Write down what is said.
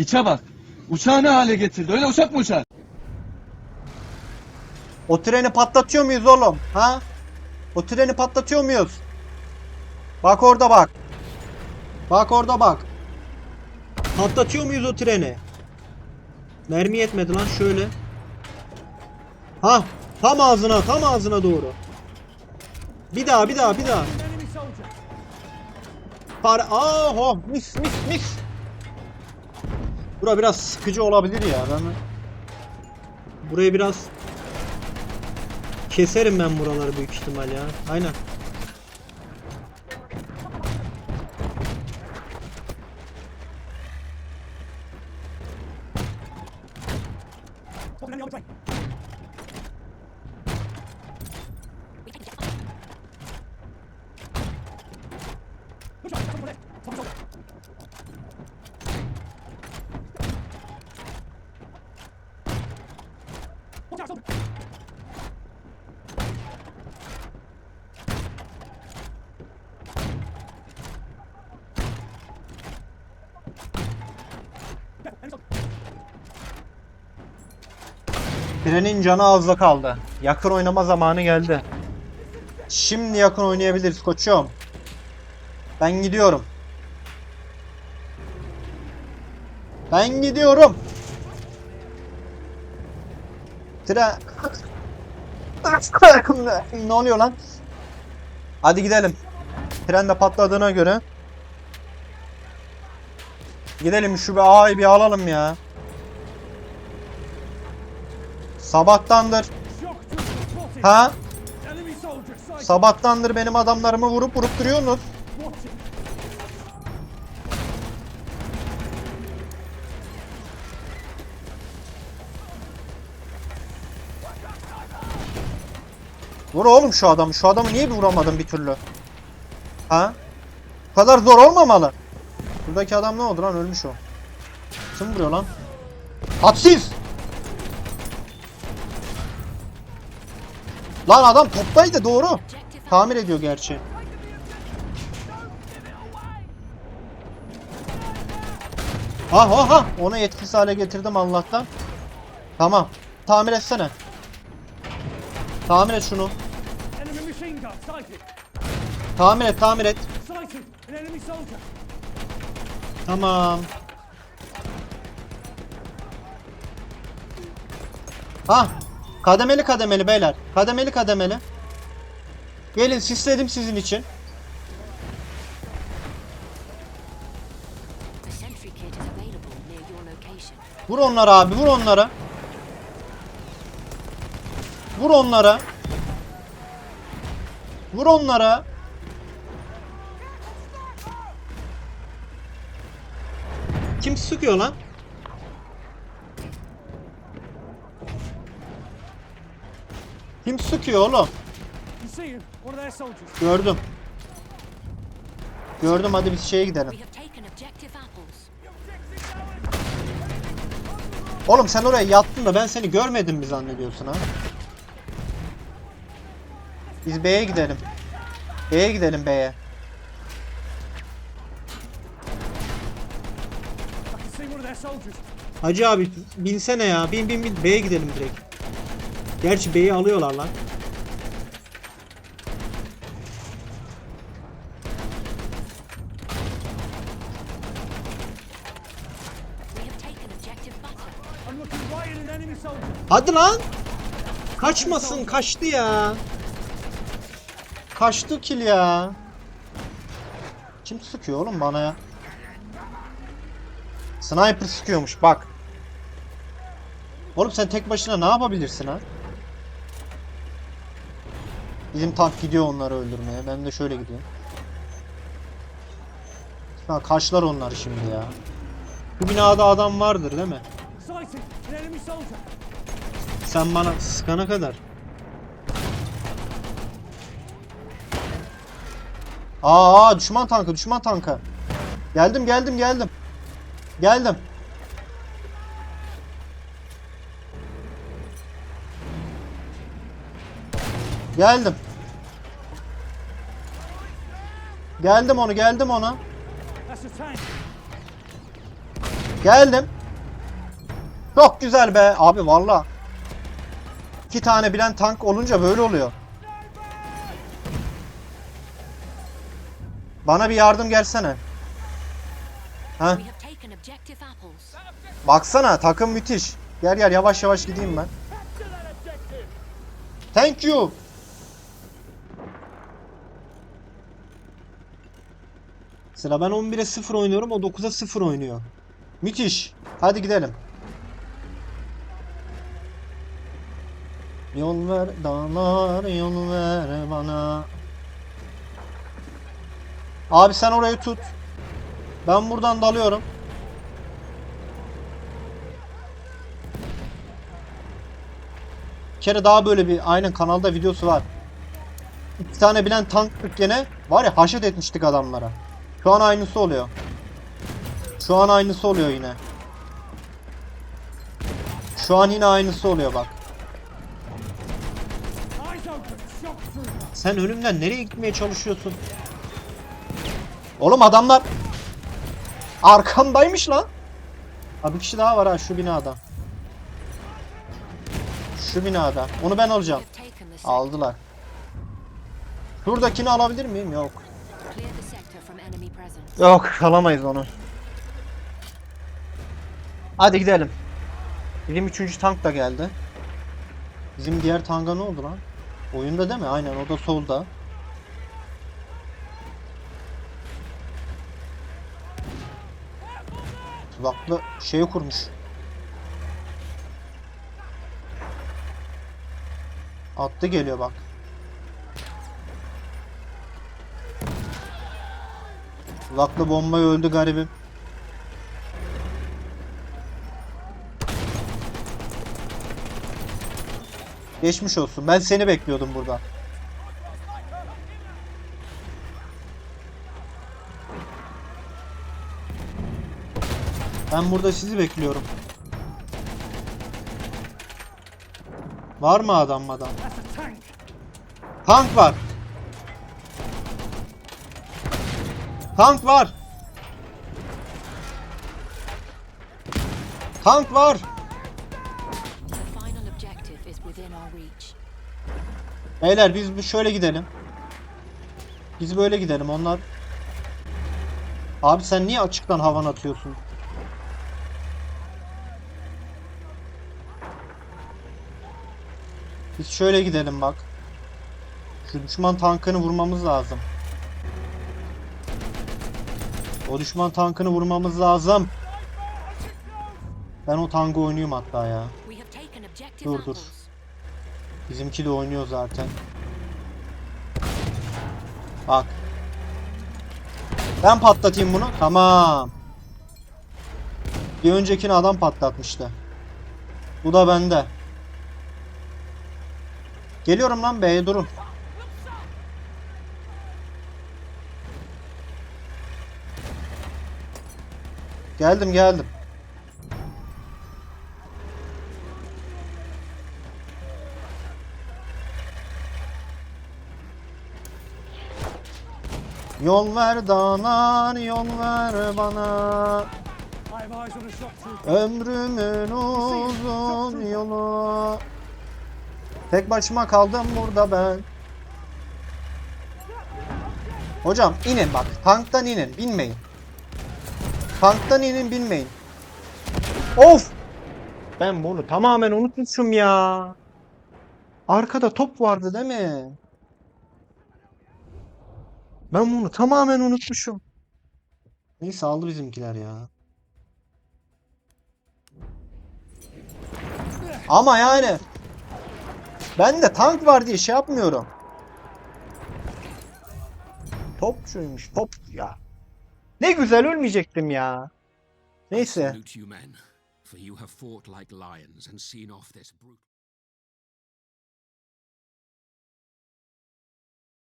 Piçe bak. Uçağı ne hale getirdi? Öyle uçak mı uçar? O treni patlatıyor muyuz oğlum? Ha? O treni patlatıyor muyuz? Bak orada bak. Bak orada bak. Patlatıyor muyuz o treni? Mermi yetmedi lan şöyle. Ha, tam ağzına, tam ağzına doğru. Bir daha, bir daha, bir daha. Par Aa, oh, mis mis mis. Bura biraz sıkıcı olabilir ya. Ben burayı biraz keserim ben buraları büyük ihtimal ya. Aynen. Trenin canı azda kaldı. Yakın oynama zamanı geldi. Şimdi yakın oynayabiliriz koçum. Ben gidiyorum. Ben gidiyorum. Tren... ne oluyor lan? Hadi gidelim. Tren de patladığına göre. Gidelim şu bir A'yı bir alalım ya. Sabahtandır. Ha? Sabahtandır benim adamlarımı vurup vurup duruyorsunuz. Vur oğlum şu adamı. Şu adamı niye bir vuramadın bir türlü? Ha? Bu kadar zor olmamalı. Buradaki adam ne oldu lan? Ölmüş o. Kim vuruyor lan? Hadsiz! Lan adam toptaydı doğru. Tamir ediyor gerçi. Ah ah ah. Onu etkisiz hale getirdim Allah'tan. Tamam. Tamir etsene. Tamir et şunu. Tamir et tamir et. Tamam. Ha, kademeli kademeli beyler. Kademeli kademeli. Gelin sisledim sizin için. A sentry kit is available near your location. Vur onlara abi, vur onlara. Vur onlara. Vur onlara. Kim sıkıyor lan? Kim sıkıyor oğlum? Gördüm. Gördüm hadi biz şeye gidelim. Oğlum sen oraya yattın da ben seni görmedim mi zannediyorsun ha? Biz B'ye gidelim. B'ye gidelim B'ye. Hacı abi binsene ya. Bin bin bin B'ye gidelim direkt. Gerçi B'yi alıyorlar lan. Hadi lan. Kaçmasın kaçtı ya. Kaçtı kill ya. Kim sıkıyor oğlum bana ya? Sniper sıkıyormuş bak. Oğlum sen tek başına ne yapabilirsin ha? Bizim tank gidiyor onları öldürmeye. Ben de şöyle gidiyorum. Ha, kaçlar onları şimdi ya. Bu binada adam vardır değil mi? Sen bana sıkana kadar. Aa, düşman tankı, düşman tankı. Geldim, geldim, geldim. Geldim. Geldim. Geldim onu, geldim tank. Geldim. Çok güzel be abi valla. İki tane bilen tank olunca böyle oluyor. Bana bir yardım gelsene. Ha? Baksana takım müthiş. Gel gel yavaş yavaş gideyim ben. Thank you. Sıra ben 11'e 0 oynuyorum o 9'a 0 oynuyor. Müthiş. Hadi gidelim. Yol ver dağlar yol ver bana. Abi sen orayı tut. Ben buradan dalıyorum. Bir kere daha böyle bir aynen kanalda videosu var. İki tane bilen tanklık gene var ya haşet etmiştik adamlara. Şu an aynısı oluyor. Şu an aynısı oluyor yine. Şu an yine aynısı oluyor bak. Sen önümden nereye gitmeye çalışıyorsun? Oğlum adamlar arkamdaymış lan. Abi bir kişi daha var ha şu binada. Şu binada. Onu ben alacağım. Aldılar. Şuradakini alabilir miyim? Yok. Yok alamayız onu. Hadi gidelim. Bizim üçüncü tank da geldi. Bizim diğer tanga ne oldu lan? Oyunda değil mi? Aynen o da solda. Tuzaklı şey kurmuş. Attı geliyor bak. Tuzaklı bomba öldü garibim. Geçmiş olsun. Ben seni bekliyordum burada. Ben burada sizi bekliyorum. Var mı adam adam? Tank. Tank var. Tank var. Tank var. Beyler biz bir şöyle gidelim. Biz böyle gidelim. Onlar Abi sen niye açıktan havan atıyorsun? Biz şöyle gidelim bak. Şu düşman tankını vurmamız lazım. O düşman tankını vurmamız lazım. Ben o tankı oynuyorum hatta ya. Dur, dur. Bizimki de oynuyor zaten. Bak. Ben patlatayım bunu. Tamam. Bir öncekini adam patlatmıştı. Bu da bende. Geliyorum lan B'ye durun. Geldim geldim. Yol ver dağlar yol ver bana. Ömrümün uzun yolu Tek başıma kaldım burada ben Hocam inin bak tanktan inin binmeyin Tanktan inin binmeyin Of Ben bunu tamamen unutmuşum ya Arkada top vardı değil mi? Ben bunu tamamen unutmuşum. Neyse aldı bizimkiler ya. Ama yani ben de tank var diye şey yapmıyorum. Topçuymuş top ya. Ne güzel ölmeyecektim ya. Neyse.